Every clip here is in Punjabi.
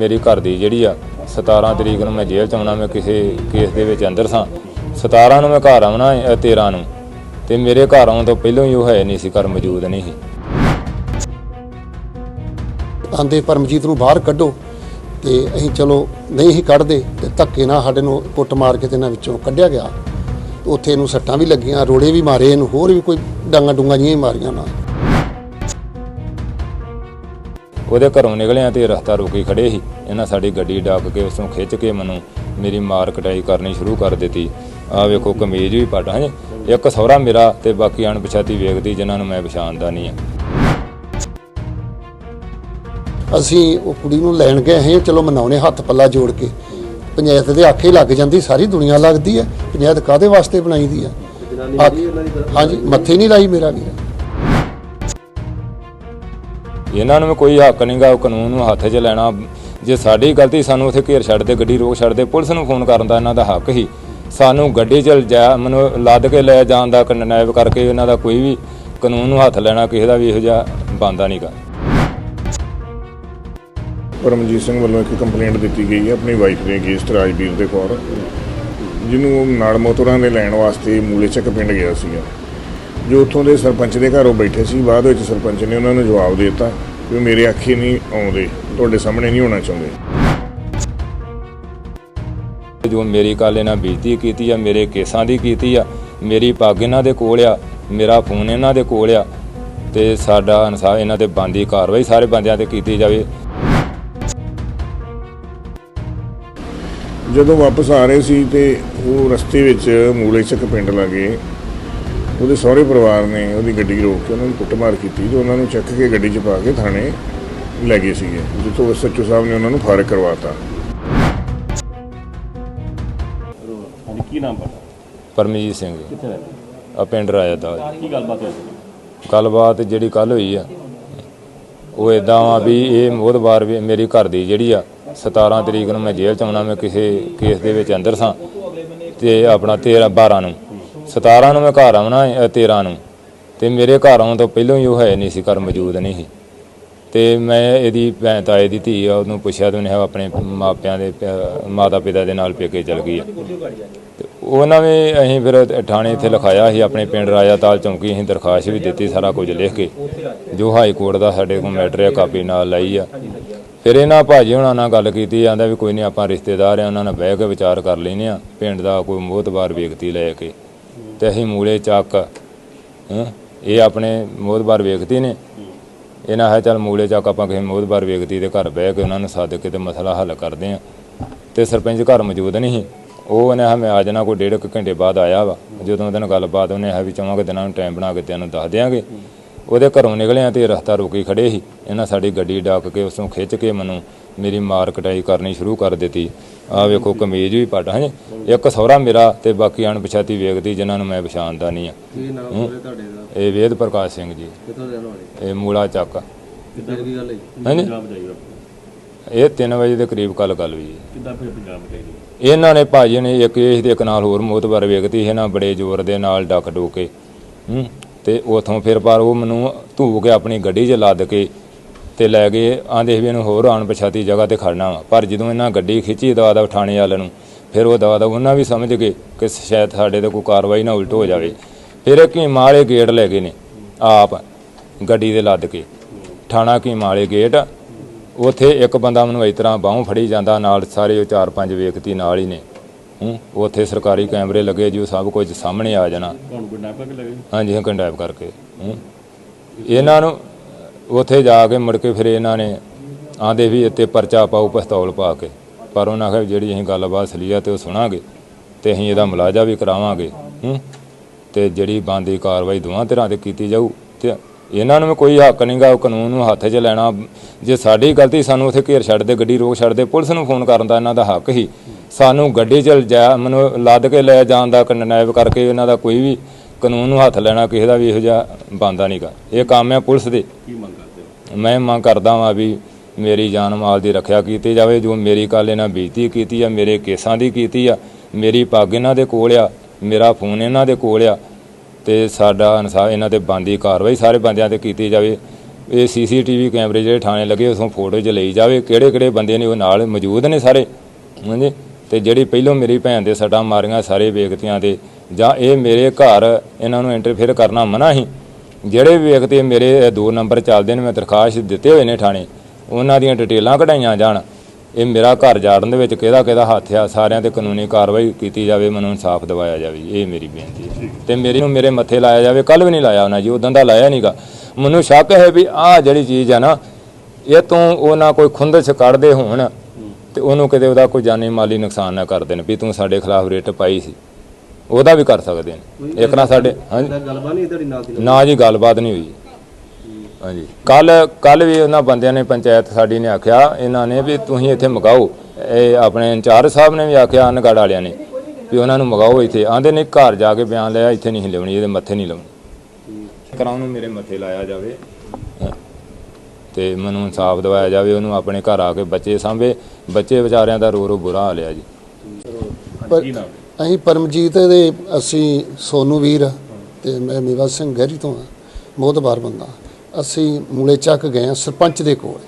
ਮੇਰੀ ਘਰ ਦੀ ਜਿਹੜੀ ਆ 17 ਤਰੀਕ ਨੂੰ ਮੈਂ ਜੇਲ੍ਹ ਚ ਆਉਣਾ ਮੈਂ ਕਿਸੇ ਕੇਸ ਦੇ ਵਿੱਚ ਅੰਦਰ ਸਾਂ। 17 ਨੂੰ ਮੈਂ ਘਰ ਆਉਣਾ ਅ, 13 ਨੂੰ। ਤੇ ਮੇਰੇ ਘਰ ਆਉਣ ਤੋਂ ਪਹਿਲਾਂ ਹੀ ਉਹ ਹੈ ਨਹੀਂ ਸੀ ਘਰ ਮੌਜੂਦ ਨਹੀਂ ਸੀ। ਆਂਦੇ ਪਰਮਜੀਤ ਨੂੰ ਬਾਹਰ ਕੱਢੋ ਤੇ ਅਸੀਂ ਚਲੋ ਨਹੀਂ ਹੀ ਕੱਢਦੇ ਤੇ ਧੱਕੇ ਨਾਲ ਸਾਡੇ ਨੂੰ ਕੁੱਟ ਮਾਰ ਕੇ ਤੇ ਇਹਨਾਂ ਵਿੱਚੋਂ ਕੱਢਿਆ ਗਿਆ। ਉੱਥੇ ਇਹਨੂੰ ਸੱਟਾਂ ਵੀ ਲੱਗੀਆਂ ਰੋੜੇ ਵੀ ਮਾਰੇ ਇਹਨੂੰ ਹੋਰ ਵੀ ਕੋਈ ਡਾਂਗਾ ਡੂੰਗਾ ਜੀਆਂ ਹੀ ਮਾਰੀਆਂ ਨਾ। ਉਹਦੇ ਘਰੋਂ ਨਿਕਲਿਆ ਤੇ ਰਸਤਾ ਰੋਕੀ ਖੜੇ ਸੀ। ਇਹਨਾਂ ਸਾਡੀ ਗੱਡੀ ਡਾਕ ਕੇ ਉਸੋਂ ਖਿੱਚ ਕੇ ਮੈਨੂੰ ਮੇਰੀ ਮਾਰ ਕਟਾਈ ਕਰਨੀ ਸ਼ੁਰੂ ਕਰ ਦਿੱਤੀ। ਆ ਵੇਖੋ ਕਮੀਜ਼ ਵੀ ਪਟ ਹਾਂ? ਇੱਕ ਸਹੁਰਾ ਮੇਰਾ ਤੇ ਬਾਕੀ ਅਣਪਛਾਤੀ ਵੇਖਦੀ ਜਿਨ੍ਹਾਂ ਨੂੰ ਮੈਂ ਪਛਾਣਦਾ ਨਹੀਂ ਆ ਅਸੀਂ ਉਹ ਕੁੜੀ ਨੂੰ ਲੈਣ ਗਏ ਹਾਂ ਚਲੋ ਮਨਾਉਣੇ ਹੱਥ ਪੱਲਾ ਜੋੜ ਕੇ। ਪੰਚਾਇਤ ਦੇ ਆਖੇ ਲੱਗ ਜਾਂਦੀ ਸਾਰੀ ਦੁਨੀਆ ਲੱਗਦੀ ਹੈ। ਪੰਚਾਇਤ ਕਾਦੇ ਵਾਸਤੇ ਬਣਾਈ ਦੀ ਆ ਆਖ- ਹਾਂਜੀ ਮੱਥੇ ਨਹੀਂ ਲਾਈ ਮੇਰਾ ਵੀਰ। ਇਹਨਾਂ ਨੂੰ ਵੀ ਕੋਈ ਹੱਕ ਨਹੀਂਗਾ ਕਾਨੂੰਨ ਨੂੰ ਹੱਥ 'ਚ ਲੈਣਾ। ਜੇ ਸਾਡੀ ਗਲਤੀ ਸਾਨੂੰ ਉੱਥੇ ਘੇਰ ਛੱਡਦੇ, ਗੱਡੀ ਰੋਕ ਛੱਡਦੇ, ਪੁਲਿਸ ਨੂੰ ਫੋਨ ਕਰਨ ਦਾ ਇਹਨਾਂ ਦਾ ਹੱਕ ਹੀ। ਸਾਨੂੰ ਗੱਡੀ 'ਚ ਜਾ, ਮੈਨੂੰ ਲੱਦ ਕੇ ਲੈ ਜਾਣ ਦਾ ਕੰਡਨੈਬ ਕਰਕੇ ਇਹਨਾਂ ਦਾ ਕੋਈ ਵੀ ਕਾਨੂੰਨ ਨੂੰ ਹੱਥ ਲੈਣਾ, ਕਿਸੇ ਦਾ ਵੀ ਇਹੋ ਜਿਹਾ ਬੰਦਾ ਨਹੀਂਗਾ ਪਰਮਜੀਤ ਸਿੰਘ ਵੱਲੋਂ ਇੱਕ ਕੰਪਲੇਂਟ ਦਿੱਤੀ ਗਈ ਹੈ ਆਪਣੀ ਵਾਈਫ ਦੇ ਅਗੇਂਸਟ ਰਾਜਵੀਰ ਦੇ ਕੌਰ ਜਿਹਨੂੰ ਉਹ ਨਾਲ ਮੋਤਰਾਂ ਦੇ ਲੈਣ ਵਾਸਤੇ ਮੂਲੇ ਚੱਕ ਪਿੰਡ ਗਿਆ ਸੀਗਾ। ਜੋ ਉੱਥੋਂ ਦੇ ਸਰਪੰਚ ਦੇ ਘਰ ਬੈਠੇ ਸੀ ਬਾਅਦ ਵਿੱਚ ਸਰਪੰਚ ਨੇ ਉਹਨਾਂ ਨੂੰ ਜਵਾਬ ਦੇ ਦਿੱਤਾ ਕਿ ਉਹ ਮੇਰੇ ਅੱਖੀ ਨਹੀਂ ਆਉਂਦੇ ਤੁਹਾਡੇ ਸਾਹਮਣੇ ਨਹੀਂ ਹੋਣਾ ਚਾਹੁੰਦੇ। ਜੋ ਮੇਰੀ ਕੱਲ ਇਹਨਾਂ ਬੇਇੱਜ਼ਤੀ ਕੀਤੀ ਆ ਮੇਰੇ ਕੇਸਾਂ ਦੀ ਕੀਤੀ ਆ ਮੇਰੀ ਪੱਗ ਇਹਨਾਂ ਦੇ ਕੋਲ ਆ ਮੇਰਾ ਫੋਨ ਇਹਨਾਂ ਦੇ ਕੋਲ ਆ ਤੇ ਸਾਡਾ ਇਨਸਾਫ ਇਹਨਾਂ ਤੇ ਬੰਦੀ ਕਾਰਵਾਈ ਸਾਰੇ ਬੰਦਿਆਂ ਤੇ ਕੀਤੀ ਜਾਵੇ। ਜਦੋਂ ਵਾਪਸ ਆ ਰਹੇ ਸੀ ਤੇ ਉਹ ਰਸਤੇ ਵਿੱਚ ਮੂਲੇ ਚੱਕ ਪਿੰਡ ਲਾਗੇ ਉਹਦੇ ਸਹੁਰੇ ਪਰਿਵਾਰ ਨੇ ਉਹਦੀ ਗੱਡੀ ਰੋਕ ਕੇ ਉਹਨਾਂ ਨੂੰ ਕੁੱਟਮਾਰ ਕੀਤੀ ਤੇ ਉਹਨਾਂ ਨੂੰ ਚੱਕ ਕੇ ਗੱਡੀ 'ਚ ਪਾ ਕੇ ਥਾਣੇ ਲੈ ਗਏ ਸੀਗੇ ਜਿੱਥੋਂ ਐਸਐਚਓ ਸਾਹਿਬ ਨੇ ਉਹਨਾਂ ਨੂੰ ਫਾਰਗ ਕਰਵਾਤਾ। ਹਾਂਜੀ ਕੀ ਨਾਮ ਪਤਾ ਪਰਮਜੀਤ ਸਿੰਘ। ਕਿੱਥੇ ਰਹਿੰਦੇ ਆ ਪਿੰਡ ਰਾਇਆ ਦਾ ਕੀ ਗੱਲਬਾਤ ਹੋਈ ਸੀ? ਗੱਲਬਾਤ ਜਿਹੜੀ ਕੱਲ ਹੋਈ ਆ ਉਹ ਇਦਾਂ ਆ ਵੀ ਇਹ ਮੋਦਵਾਰ ਵੀ ਮੇਰੀ ਘਰ ਦੀ ਜਿਹੜੀ ਆ 17 ਤਰੀਕ ਨੂੰ ਮੈਂ ਜੇਲ੍ਹ ਚ ਆਉਣਾ ਮੈਂ ਕਿਸੇ ਕੇਸ ਦੇ ਵਿੱਚ ਅੰਦਰ ਸਾਂ ਤੇ ਆਪਣਾ 13 12 ਨੂੰ। 17 ਨੂੰ ਮੈਂ ਘਰ ਆਉਣਾ ਅ, 13 ਨੂੰ। ਤੇ ਮੇਰੇ ਘਰ ਆਉਣ ਤੋਂ ਪਹਿਲਾਂ ਹੀ ਉਹ ਹੈ ਨਹੀਂ ਸੀ ਘਰ ਮੌਜੂਦ ਨਹੀਂ ਸੀ। ਤੇ ਮੈਂ ਇਹਦੀ ਭੈਣ ਤਾਏ ਦੀ ਧੀ ਆ ਉਹਨੂੰ ਪੁੱਛਿਆ ਤੇ ਉਹਨੇ ਆਪਣੇ ਮਾਪਿਆਂ ਦੇ ਮਾਤਾ ਪਿਤਾ ਦੇ ਨਾਲ ਪੇਕੇ ਚਲ ਗਈ ਆ। ਤੇ ਉਹਨਾਂ ਨੇ ਅਸੀਂ ਫਿਰ ਥਾਣੇ ਇੱਥੇ ਲਿਖਾਇਆ ਸੀ ਆਪਣੇ ਪਿੰਡ ਰਾਜਾਤਾਲ ਚੌਂਕੀ ਅਸੀਂ ਦਰਖਾਸਤ ਵੀ ਦਿੱਤੀ ਸਾਰਾ ਕੁਝ ਲਿਖ ਕੇ ਜੋ ਹਾਈ ਕੋਰਟ ਦਾ ਸਾਡੇ ਕੋਲ ਮੈਟਰ ਆ ਕਾਪੀ ਨਾਲ ਲਈ ਆ। ਫਿਰ ਇਹਨਾਂ ਭਾਜੀ ਹੁਣਾਂ ਨਾਲ ਗੱਲ ਕੀਤੀ ਜਾਂਦਾ ਵੀ ਕੋਈ ਨਹੀਂ ਆਪਾਂ ਰਿਸ਼ਤੇਦਾਰ ਆ ਉਹਨਾਂ ਨਾਲ ਬਹਿ ਕੇ ਵਿਚਾਰ ਕਰ ਲੈਨੇ ਆ। ਪਿੰਡ ਦਾ ਕੋਈ ਮੋਹਤਬਾਰ ਵਿਅਕਤੀ ਲੈ ਕੇ। ਤੇ ਅਸੀਂ ਮੂਲੇ ਚੱਕ ਹੈਂ, ਇਹ ਆਪਣੇ ਮੋਹਤਬਾਰ ਵਿਅਕਤੀ ਨੇ। ਇਹ ਨਾ ਹੈ ਚੱਲ ਮੂਲੇ ਚੱਕ ਆਪਾਂ ਕਿਸੇ ਮੋਹਤਬਾਰ ਵਿਅਕਤੀ ਦੇ ਘਰ ਬਹਿ ਕੇ ਉਹਨਾਂ ਨੂੰ ਸੱਦ ਕੇ ਤੇ ਮਸਲਾ ਹੱਲ ਕਰਦੇ ਆ ਤੇ ਸਰਪੰਚ ਘਰ ਮੌਜੂਦ ਨਹੀਂ ਸੀ। ਉਹ ਉਹਨੇ ਹਾਂ ਮੈਂ ਆ ਜਾਣਾ ਕੋਈ ਡੇਢ ਕੁ ਘੰਟੇ ਬਾਅਦ ਆਇਆ ਵਾ। ਜਦੋਂ ਉਹਦੇ ਨਾਲ ਗੱਲਬਾਤ ਉਹਨੇ ਆ ਵੀ ਚੌਵਾਂ ਕੁ ਦਿਨਾਂ ਨੂੰ ਟਾਈਮ ਬਣਾ ਕੇ ਤੈਨੂੰ ਦੱਸ ਦਿਆਂਗੇ। ਉਹਦੇ ਘਰੋਂ ਨਿਕਲਿਆ ਤੇ ਰਸਤਾ ਰੋਕੀ ਖੜੇ ਸੀ। ਇਹਨਾਂ ਸਾਡੀ ਗੱਡੀ ਡਾਕ ਕੇ ਉਸੋਂ ਖਿੱਚ ਕੇ ਮੈਨੂੰ ਮੇਰੀ ਮਾਰ ਕਟਾਈ ਕਰਨੀ ਸ਼ੁਰੂ ਕਰ ਦਿੱਤੀ। ਆ ਵੇਖੋ ਕਮੀਜ਼ ਵੀ ਪਟ ਹਾਂ? ਇੱਕ ਸਹੁਰਾ ਮੇਰਾ ਤੇ ਬਾਕੀ ਅਣਪਛਾਤੀ ਵੇਖਦੀ ਜਿਨ੍ਹਾਂ ਨੂੰ ਮੈਂ ਪਛਾਣਦਾ ਨਹੀਂ ਆ ਕੀ ਨਾਮ ਹੋਵੇ ਤੁਹਾਡੇ ਦਾ? ਇਹ ਵੇਦ ਪ੍ਰਕਾਸ਼ ਸਿੰਘ ਜੀ। ਕਿੱਥੋਂ ਦੇ ਰਹਿਣ ਵਾਲੇ? ਇਹ ਮੂਲਾ ਚੱਕ। ਕਿੱਦਾਂ ਦੀ ਗੱਲ ਹੈ ਹਾਂਜੀ ਪੰਜਾਬ ਜਾਈਓ ਇਹ 3 ਵਜੇ ਦੇ ਕਰੀਬ ਕੱਲ ਗੱਲ ਹੋਈ ਕਿੱਦਾਂ ਫਿਰ ਪੰਜਾਬ ਜਾਈਓ ਇਹਨਾਂ ਨੇ ਭਾਜੀ ਨੇ ਇੱਕ ਇਹ ਤੇ ਇੱਕ ਨਾਲ ਹੋਰ ਮੋਤਬਰ ਵੇਖਤੀ ਇਹਨਾਂ ਬੜੇ ਜ਼ੋਰ ਦੇ ਨਾਲ ਡੱਕ ਡੋਕੇ। ਹੂੰ? ਤੇ ਉਥੋਂ ਫਿਰ ਪਰ ਉਹ ਮੈਨੂੰ ਧੂ ਕੇ ਆਪਣੀ ਗੱਡੀ 'ਚ ਲੱਦ ਕੇ ਤੇ ਲੈ ਗਏ। ਆਂਦੇ ਵੀ ਇਹਨੂੰ ਹੋਰ ਅਣਪਛਾਤੀ ਜਗ੍ਹਾ ਤੇ ਖੜਨਾ ਵਾ। ਪਰ ਜਦੋਂ ਇਹਨਾਂ ਗੱਡੀ ਖਿੱਚੀ ਦਵਾ ਦਾ ਥਾਣੇ ਵਾਲੇ ਨੂੰ, ਫਿਰ ਉਹ ਦਵਾ ਦਾ ਉਹਨਾਂ ਵੀ ਸਮਝ ਗਏ ਕਿ ਸ਼ਾਇਦ ਸਾਡੇ ਤੇ ਕੋਈ ਕਾਰਵਾਈ ਨਾ ਉਲਟ ਹੋ ਜਾਵੇ। ਫਿਰ ਇਹ ਕੀ ਮਾਲੇ ਗੇਟ ਲੈ ਗਏ ਨੇ, ਆਪ ਗੱਡੀ ਦੇ ਲੱਦ ਕੇ। ਥਾਣਾ ਕੀ ਵਾਲੇ ਗੇਟ, ਉਥੇ ਇੱਕ ਬੰਦਾ ਮੈਨੂੰ ਇਸ ਤਰ੍ਹਾਂ ਬਾਹੋਂ ਫੜੀ ਜਾਂਦਾ, ਨਾਲ ਸਾਰੇ ਉਹ ਚਾਰ ਪੰਜ ਵਿਅਕਤੀ ਨਾਲ ਹੀ ਨੇ। ਹੂੰ ਉਥੇ ਸਰਕਾਰੀ ਕੈਮਰੇ ਲੱਗੇ ਜੀ ਉਹ ਸਭ ਕੁਝ ਸਾਹਮਣੇ ਆ ਜਾਣਾ। ਤੁਹਾਨੂੰ ਲੱਗੇ? ਹਾਂਜੀ ਹਾਂ ਕੰਡੈਪ ਕਰਕੇ ਹੂੰ। ਇਹਨਾਂ ਨੂੰ ਉਥੇ ਜਾ ਕੇ ਮੁੜ ਕੇ ਫਿਰ ਇਹਨਾਂ ਨੇ ਆਂਦੇ ਵੀ ਇੱਥੇ ਪਰਚਾ ਪਾਓ ਪਿਸਤੌਲ ਪਾ ਕੇ। ਪਰ ਉਹਨਾਂ ਆਖਿਆ ਜਿਹੜੀ ਅਸੀਂ ਗੱਲਬਾਤ ਸਲੀਆ ਤੇ ਉਹ ਸੁਣਾਂਗੇ ਤੇ ਅਸੀਂ ਇਹਦਾ ਮੁਲਾਜ਼ਾ ਵੀ ਕਰਾਵਾਂਗੇ ਹੂੰ। ਤੇ ਜਿਹੜੀ ਬੰਦੀ ਕਾਰਵਾਈ ਦੋਵਾਂ ਧਿਰਾਂ ਤੇ ਕੀਤੀ ਜਾਊ ਤੇ ਇਹਨਾਂ ਨੂੰ ਕੋਈ ਹੱਕ ਨਹੀਂਗਾ ਕਾਨੂੰਨ ਨੂੰ ਹੱਥ 'ਚ ਲੈਣਾ। ਜੇ ਸਾਡੀ ਗਲਤੀ ਸਾਨੂੰ ਉੱਥੇ ਘੇਰ ਛੱਡਦੇ ਗੱਡੀ ਰੋਕ ਛੱਡਦੇ ਪੁਲਿਸ ਨੂੰ ਫੋਨ ਕਰਨ ਦਾ ਇਹਨਾਂ ਦਾ ਹੱਕ ਹੀ। ਸਾਨੂੰ ਗੱਡੀ 'ਚ ਜਾ ਮੈਨੂੰ ਲੱਦ ਕੇ ਲੈ ਜਾਣ ਦਾ ਕੰਡਨੈਬ ਕਰਕੇ ਇਹਨਾਂ ਦਾ ਕੋਈ ਵੀ ਕਾਨੂੰਨ ਨੂੰ ਹੱਥ ਲੈਣਾ ਕਿਸੇ ਦਾ ਵੀ ਇਹੋ ਜਿਹਾ ਬੰਦਾ ਨਹੀਂਗਾ ਇਹ ਕੰਮ ਹੈ ਪੁਲਿਸ ਦੇ। ਕੀ ਮੰਗ ਕਰਦੇ ਹੋ? ਮੈਂ ਮੰਗ ਕਰਦਾ ਵਾਂ ਵੀ ਮੇਰੀ ਜਾਨ ਮਾਲ ਦੀ ਰੱਖਿਆ ਕੀਤੀ ਜਾਵੇ ਜੋ ਮੇਰੀ ਕੱਲ ਇਹਨਾਂ ਬੇਇੱਜ਼ਤੀ ਕੀਤੀ ਆ ਮੇਰੇ ਕੇਸਾਂ ਦੀ ਕੀਤੀ ਆ ਮੇਰੀ ਪੱਗ ਇਹਨਾਂ ਦੇ ਕੋਲ ਆ ਮੇਰਾ ਫੋਨ ਇਹਨਾਂ ਦੇ ਕੋਲ ਆ ਤੇ ਸਾਡਾ ਇਨਸਾਫ ਇਹਨਾਂ ਤੇ ਬੰਦੀ ਕਾਰਵਾਈ ਸਾਰੇ ਬੰਦਿਆਂ ਤੇ ਕੀਤੀ ਜਾਵੇ। ਇਹ ਸੀਸੀਟੀਵੀ ਕੈਮਰੇ ਜਿਹੜੇ ਥਾਣੇ ਲੱਗੇ ਉਸੋਂ ਫੋਟੋ ਚ ਲਈ ਜਾਵੇ ਕਿਹੜੇ ਕਿਹੜੇ ਬੰਦੇ ਨੇ ਉਹ ਨਾਲ ਮੌਜੂਦ ਨੇ ਸਾਰੇ। ਹਾਂਜੀ। ਤੇ ਜਿਹੜੀ ਪਹਿਲੋਂ ਮੇਰੀ ਭੈਣ ਦੇ ਸੱਟਾਂ ਮਾਰੀਆਂ ਸਾਰੇ ਵਿਅਕਤੀਆਂ ਦੇ ਜਾਂ ਇਹ ਮੇਰੇ ਘਰ ਇਹਨਾਂ ਨੂੰ ਇੰਟਰਫੇਅਰ ਕਰਨਾ ਮਨਾ ਸੀ ਜਿਹੜੇ ਵਿਅਕਤੀ ਮੇਰੇ ਦੋ ਨੰਬਰ ਚੱਲਦੇ ਨੇ ਮੈਂ ਦਰਖਾਸਤ ਦਿੱਤੇ ਹੋਏ ਨੇ ਥਾਣੇ ਉਹਨਾਂ ਦੀਆਂ ਡਿਟੇਲਾਂ ਕਢਾਈਆਂ ਜਾਣ ਇਹ ਮੇਰਾ ਘਰ ਜਾੜਨ ਦੇ ਵਿੱਚ ਕਿਹਦਾ ਕਿਹਦਾ ਹੱਥ ਆ ਸਾਰਿਆਂ ਤੇ ਕਾਨੂੰਨੀ ਕਾਰਵਾਈ ਕੀਤੀ ਜਾਵੇ ਮੈਨੂੰ ਇਨਸਾਫ ਦਿਵਾਇਆ ਜਾਵੇ ਇਹ ਮੇਰੀ ਬੇਨਤੀ ਹੈ। ਤੇ ਮੇਰੀ ਨੂੰ ਮੇਰੇ ਮੱਥੇ ਲਾਇਆ ਜਾਵੇ ਕੱਲ ਵੀ ਨਹੀਂ ਲਾਇਆ ਉਹਨਾਂ ਜੀ ਉਦੋਂ ਦਾ ਲਾਇਆ ਨਹੀਂਗਾ ਮੈਨੂੰ ਸ਼ੱਕ ਹੈ ਵੀ ਆਹ ਜਿਹੜੀ ਚੀਜ਼ ਆ ਨਾ ਇਹ ਤੋਂ ਉਹਨਾਂ ਕੋਈ ਖੁੰਦਸ਼ ਕੱਢਦੇ ਹੋਣ ਤੇ ਉਹਨੂੰ ਕਿਤੇ ਉਹਦਾ ਕੋਈ ਜਾਨੀ ਮਾਲੀ ਨੁਕਸਾਨ ਨਾ ਕਰ ਦੇਣ ਵੀ ਤੂੰ ਸਾਡੇ ਖਿਲਾਫ ਰੇਟ ਪਾਈ ਸੀ। ਉਹਦਾ ਵੀ ਕਰ ਸਕਦੇ ਨੇ। ਇੱਕ ਨਾ ਸਾਡੇ ਹਾਂਜੀ। ਗੱਲਬਾਤ ਨਹੀਂ ਤੁਹਾਡੀ ਨਾਲ ਦੀ? ਨਾ ਜੀ ਗੱਲਬਾਤ। ਨਹੀਂ ਹੋਈ। ਹਾਂਜੀ। ਕੱਲ ਕੱਲ ਵੀ ਉਹਨਾਂ ਬੰਦਿਆਂ ਨੇ ਪੰਚਾਇਤ ਸਾਡੀ ਨੇ ਆਖਿਆ ਇਹਨਾਂ ਨੇ ਵੀ ਤੁਸੀਂ ਇੱਥੇ ਮਗਾਓ। ਇਹ ਆਪਣੇ ਇੰਚਾਰਜ ਸਾਹਿਬ ਨੇ ਵੀ ਆਖਿਆ ਅਨਗੜ ਵਾਲਿਆਂ ਨੇ ਵੀ ਉਹਨਾਂ ਨੂੰ ਮਗਾਓ ਇੱਥੇ। ਆਂਦੇ ਨੇ ਘਰ ਜਾ ਕੇ ਬਿਆਨ ਲਿਆ ਇੱਥੇ ਨਹੀਂ ਲਿਆਉਣੀ ਇਹਦੇ ਮੱਥੇ ਨਹੀਂ ਲਾਉਣੀ। ਕਰਾਉਣ ਨੂੰ ਮੇਰੇ ਮੱਥੇ ਲਾਇਆ ਜਾਵੇ। ਤੇ ਮੈਨੂੰ ਇਨਸਾਫ ਦਿਵਾਇਆ ਜਾਵੇ ਉਹਨੂੰ ਆਪਣੇ ਘਰ ਆ ਕੇ ਬੱਚੇ ਸਾਂਭੇ। ਬੱਚੇ ਵਿਚਾਰਿਆਂ ਦਾ ਰੋ ਰੋ ਬੁਰਾ ਹਾਲ ਆ ਜੀ। ਪਰ ਅਸੀਂ ਪਰਮਜੀਤ ਦੇ ਅਸੀਂ ਸੋਨੂ ਵੀਰ ਤੇ ਮੈਂ ਮੇਵਾ ਸਿੰਘ ਗਹਿਰੀ ਤੋਂ ਆ ਮੋਹਤਬਾਰ ਬੰਦਾ। ਅਸੀਂ ਮੂਲੇ ਚੱਕ ਗਏ ਹਾਂ ਸਰਪੰਚ ਦੇ ਕੋਲ।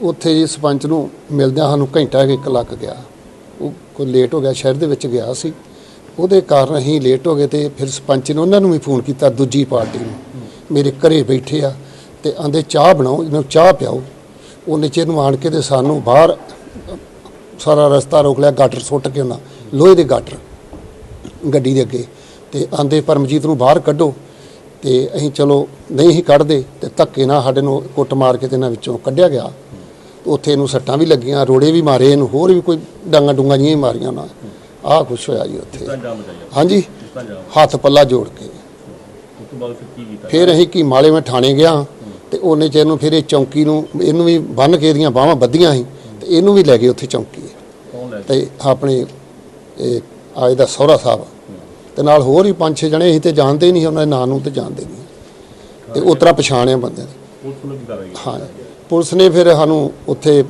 ਉੱਥੇ ਜੀ ਸਰਪੰਚ ਨੂੰ ਮਿਲਦਿਆਂ ਸਾਨੂੰ ਘੰਟਾ ਕੁ ਇੱਕ ਲੱਗ ਗਿਆ। ਉਹ ਕੋਈ ਲੇਟ ਹੋ ਗਿਆ ਸ਼ਹਿਰ ਦੇ ਵਿੱਚ ਗਿਆ ਸੀ। ਉਹਦੇ ਕਾਰਨ ਅਸੀਂ ਲੇਟ ਹੋ ਗਏ ਤੇ ਫਿਰ ਸਰਪੰਚ ਨੇ ਉਹਨਾਂ ਨੂੰ ਵੀ ਫੋਨ ਕੀਤਾ ਦੂਜੀ ਪਾਰਟੀ ਨੂੰ। ਮੇਰੇ ਘਰੇ ਬੈਠੇ ਆ ਤੇ ਆਂਦੇ ਚਾਹ ਬਣਾਓ ਇਹਨੂੰ ਚਾਹ ਪਿਆਓ। ਉਹਨੇ ਚਿਰ ਨੂੰ ਆਣ ਕੇ ਤੇ ਸਾਨੂੰ ਬਾਹਰ ਸਾਰਾ ਰਸਤਾ ਰੋਕ ਲਿਆ ਗਾਟਰ ਸੁੱਟ ਕੇ ਉਹਨਾਂ ਲੋਹੇ ਦੇ ਗਾਟਰ ਗੱਡੀ ਦੇ ਅੱਗੇ। ਤੇ ਆਂਦੇ ਪਰਮਜੀਤ ਨੂੰ ਬਾਹਰ ਕੱਢੋ ਤੇ ਅਸੀਂ ਚਲੋ ਨਹੀਂ ਹੀ ਕੱਢਦੇ ਤੇ ਧੱਕੇ ਨਾਲ ਸਾਡੇ ਨੂੰ ਕੁੱਟ ਮਾਰ ਕੇ ਤੇ ਇਹਨਾਂ ਵਿੱਚੋਂ ਕੱਢਿਆ ਗਿਆ। ਉੱਥੇ ਇਹਨੂੰ ਸੱਟਾਂ ਵੀ ਲੱਗੀਆਂ ਰੋੜੇ ਵੀ ਮਾਰੇ ਇਹਨੂੰ ਹੋਰ ਵੀ ਕੋਈ ਡਾਂਗਾ ਡੂੰਗਾ ਜਿਹੀਆਂ ਹੀ ਮਾਰੀਆਂ ਉਹਨਾਂ। ਆਹ ਕੁਛ ਹੋਇਆ ਜੀ ਉੱਥੇ। ਹਾਂਜੀ। ਹੱਥ ਪੱਲਾ ਜੋੜ ਕੇ। ਫਿਰ ਅਸੀਂ ਕੀ ਮਾਲੇ ਮੈਂ ਥਾਣੇ ਗਿਆ। ਤੇ ਉਹਨੇ ਚਿਰ ਨੂੰ ਫਿਰ ਇਹ ਚੌਂਕੀ ਨੂੰ ਇਹਨੂੰ ਵੀ ਬੰਨ ਕੇ ਇਹਦੀਆਂ ਬਾਹਾਂ ਬੱਧੀਆਂ ਸੀ ਤੇ ਇਹਨੂੰ ਵੀ ਲੈ ਗਏ ਉੱਥੇ ਚੌਂਕੀ। ਤੇ ਆਪਣੇ ਇਹ ਆਏ ਦਾ ਸਹੁਰਾ ਸਾਹਿਬ। ਤੇ ਨਾਲ ਹੋਰ ਹੀ ਪੰਜ ਛੇ ਜਣੇ ਸੀ ਤੇ ਜਾਣਦੇ ਹੀ ਨਹੀਂ ਉਹਨਾਂ ਦੇ ਨਾਂ ਨੂੰ ਤੇ ਜਾਣਦੇ ਨਹੀਂ ਤੇ ਉਤਰਾ ਪਛਾਣਿਆ ਬੰਦੇ ਨੇ। ਹੈ ਪੁਲਿਸ ਨੇ ਫਿਰ ਸਾਨੂੰ ਉੱਥੇ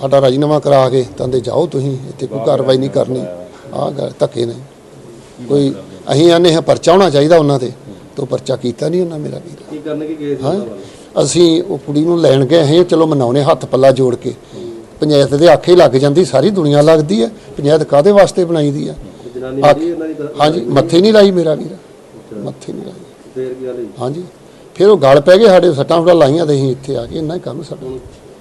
ਸਾਡਾ ਰਾਜੀਨਾਮਾ ਕਰਾ ਕੇ ਕਹਿੰਦੇ ਜਾਓ ਤੁਸੀਂ ਇੱਥੇ ਕੋਈ ਕਾਰਵਾਈ ਨਹੀਂ ਕਰਨੀ। ਆਹ ਗੱਲ ਧੱਕੇ ਨੇ। ਕੋਈ ਅਸੀਂ ਆਨੇ ਹਾਂ ਪਰਚਾ ਹੋਣਾ ਚਾਹੀਦਾ ਉਹਨਾਂ ਤੇ। ਤੇ ਪਰਚਾ ਕੀਤਾ ਨਹੀਂ ਉਹਨਾਂ ਮੇਰਾ ਵੀਰ। ਕੀ ਕਰਨ ਕੀ ਗਏ ਸੀ ਅਸੀਂ ਉਹ ਕੁੜੀ ਨੂੰ ਲੈਣ ਗਏ ਅਸੀਂ ਚਲੋ ਮਨਾਉਣੇ ਹੱਥ ਪੱਲਾ ਜੋੜ ਕੇ। ਪੰਚਾਇਤ ਦੇ ਆਖੇ ਲੱਗ ਜਾਂਦੀ ਸਾਰੀ ਦੁਨੀਆ ਲੱਗਦੀ ਹੈ। ਪੰਚਾਇਤ ਕਾਦੇ ਵਾਸਤੇ ਬਣਾਈ ਦੀ ਆ ਦੀ ਹਾਂਜੀ ਮੱਥੇ ਨਹੀਂ ਲਾਈ ਮੇਰਾ ਵੀਰ। ਮੱਥੇ ਨਹੀਂ ਲਾਈ। ਹਾਂਜੀ। ਫਿਰ ਉਹ ਗਲ ਪੈ ਗਏ ਸਾਡੇ ਸੱਟਾਂ ਫੜਾ ਲਾਈਆਂ ਤੇ ਅਸੀਂ ਇੱਥੇ ਆ ਕੇ ਇੰਨਾ ਹੀ ਕੰਮ ਸਾਡਾ।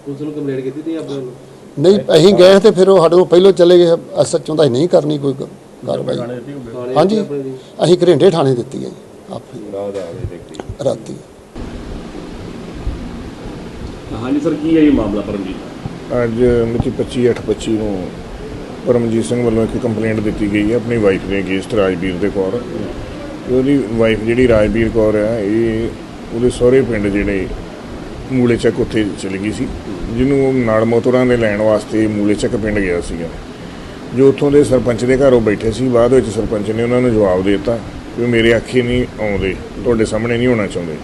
ਪੁਲਿਸ ਨੂੰ ਕੰਪਲੇਂਟ ਕੀਤੀ ਤੀ ਆਪਣੇ ਵੱਲੋਂ? ਨਹੀਂ ਅਸੀਂ ਗਏ ਤੇ ਫਿਰ ਉਹ ਸਾਡੇ ਤੋਂ ਪਹਿਲਾਂ ਚਲੇ ਗਏ ਅਸਰ ਚਾਹੁੰਦਾ ਸੀ ਨਹੀਂ ਕਰਨੀ ਕੋਈ ਕਾਰਵਾਈ। ਹਾਂਜੀ ਦੀ। ਅਸੀਂ ਘਰਿੰਡੇ ਥਾਣੇ ਦਿੱਤੀ ਹੈ ਆਪੇ। ਰਾਤੀ। ਹਾਂਜੀ ਸਰ, ਕੀ ਹੈ ਇਹ ਮਾਮਲਾ ਪਰਮਜੀਤ? ਅੱਜ ਮਿਤੀ 25 8 25 ਨੂੰ ਪਰਮਜੀਤ ਸਿੰਘ ਵੱਲੋਂ ਇੱਕ ਕੰਪਲੇਂਟ ਦਿੱਤੀ ਗਈ ਹੈ ਆਪਣੀ ਵਾਈਫ ਦੇ ਅਗੇਂਸਟ ਰਾਜਵੀਰ ਦੇ ਕੌਰ ਤੇ ਉਹਦੀ ਵਾਈਫ ਜਿਹੜੀ ਰਾਜਵੀਰ ਕੌਰ ਹੈ, ਇਹ ਉਹਦੇ ਸਹੁਰੇ ਪਿੰਡ ਜਿਹੜੇ ਮੂਲੇ ਚੱਕ ਉੱਥੇ ਚਲੀ ਗਈ ਸੀ। ਜਿਹਨੂੰ ਉਹ ਨਾਲ ਮੋਤਰਾਂ ਦੇ ਲੈਣ ਵਾਸਤੇ ਮੂਲੇ ਚੱਕ ਪਿੰਡ ਗਿਆ ਸੀਗਾ। ਜੋ ਉੱਥੋਂ ਦੇ ਸਰਪੰਚ ਦੇ ਘਰ ਉਹ ਬੈਠੇ ਸੀ, ਬਾਅਦ ਵਿੱਚ ਸਰਪੰਚ ਨੇ ਉਹਨਾਂ ਨੂੰ ਜਵਾਬ ਦੇ ਦਿੱਤਾ ਕਿ ਉਹ ਮੇਰੇ ਅੱਖੇ ਨਹੀਂ ਆਉਂਦੇ, ਤੁਹਾਡੇ ਸਾਹਮਣੇ ਨਹੀਂ ਹੋਣਾ ਚਾਹੁੰਦੇ।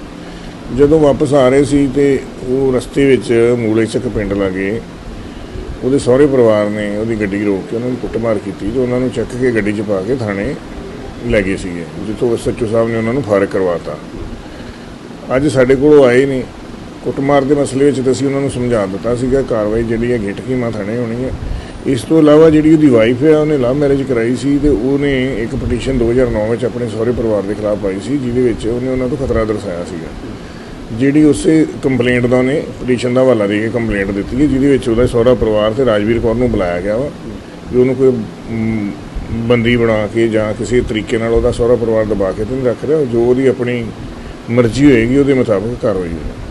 ਜਦੋਂ ਵਾਪਸ ਆ ਰਹੇ ਸੀ ਤੇ ਉਹ ਰਸਤੇ ਵਿੱਚ ਮੂਲੇ ਚੱਕ ਪਿੰਡ ਲਾਗੇ ਉਹਦੇ ਸਹੁਰੇ ਪਰਿਵਾਰ ਨੇ ਉਹਦੀ ਗੱਡੀ ਰੋਕ ਕੇ ਉਹਨਾਂ ਨੂੰ ਕੁੱਟਮਾਰ ਕੀਤੀ ਤੇ ਉਹਨਾਂ ਨੂੰ ਚੱਕ ਕੇ ਗੱਡੀ 'ਚ ਪਾ ਕੇ ਥਾਣੇ ਲੈ ਗਏ ਸੀਗੇ, ਜਿੱਥੋਂ ਐਸਐਚਓ ਸਾਹਿਬ ਨੇ ਉਹਨਾਂ ਨੂੰ ਫਾਰਗ ਕਰਵਾਤਾ। ਅੱਜ ਸਾਡੇ ਕੋਲ ਉਹ ਆਏ ਨਹੀਂ ਕੁੱਟਮਾਰ ਦੇ ਮਸਲੇ ਵਿੱਚ ਤਾਂ ਅਸੀਂ ਉਹਨਾਂ ਨੂੰ ਸਮਝਾ ਦਿੱਤਾ ਸੀਗਾ, ਕਾਰਵਾਈ ਜਿਹੜੀ ਹੈ ਗਿੱਟਕੀਮਾ ਥਾਣੇ ਹੋਣੀ ਹੈ। ਇਸ ਤੋਂ ਇਲਾਵਾ ਜਿਹੜੀ ਉਹਦੀ ਵਾਈਫ ਹੈ, ਉਹਨੇ ਲਵ ਮੈਰਿਜ ਕਰਾਈ ਸੀ ਤੇ ਉਹਨੇ ਇੱਕ ਪਟੀਸ਼ਨ 2009 ਵਿੱਚ ਆਪਣੇ ਸਹੁਰੇ ਪਰਿਵਾਰ ਦੇ ਖਿਲਾਫ ਪਾਈ ਸੀ, ਜਿਹਦੇ ਵਿੱਚ ਉਹਨੇ ਉਹਨਾਂ ਤੋਂ ਖਤਰਾ ਦਰਸਾਇਆ ਸੀਗਾ। ਜਿਹੜੀ ਉਸੇ ਕੰਪਲੇਂਟ ਦਾ ਉਹਨੇ ਪਟੀਸ਼ਨ ਦਾ ਹਵਾਲਾ ਦੇ ਕੇ ਕੰਪਲੇਂਟ ਦਿੱਤੀ ਹੈ, ਜਿਹਦੇ ਵਿੱਚ ਉਹਦਾ ਸਹੁਰਾ ਪਰਿਵਾਰ ਤੇ ਰਾਜਵੀਰ ਕੌਰ ਨੂੰ ਬੁਲਾਇਆ ਗਿਆ ਵਾ ਵੀ ਉਹਨੂੰ ਕੋਈ ਬੰਦੀ ਬਣਾ ਕੇ ਜਾਂ ਕਿਸੇ ਤਰੀਕੇ ਨਾਲ ਉਹਦਾ ਸਹੁਰਾ ਪਰਿਵਾਰ ਦਬਾ ਕੇ ਤੇ ਨਹੀਂ ਰੱਖ ਰਿਹਾ, ਜੋ ਉਹਦੀ ਆਪਣੀ ਮਰਜ਼ੀ ਹੋਏਗੀ, ਉਹਦੇ ਮੁਤਾਬਕ ਕਾਰਵਾਈ ਹੋਏਗੀ।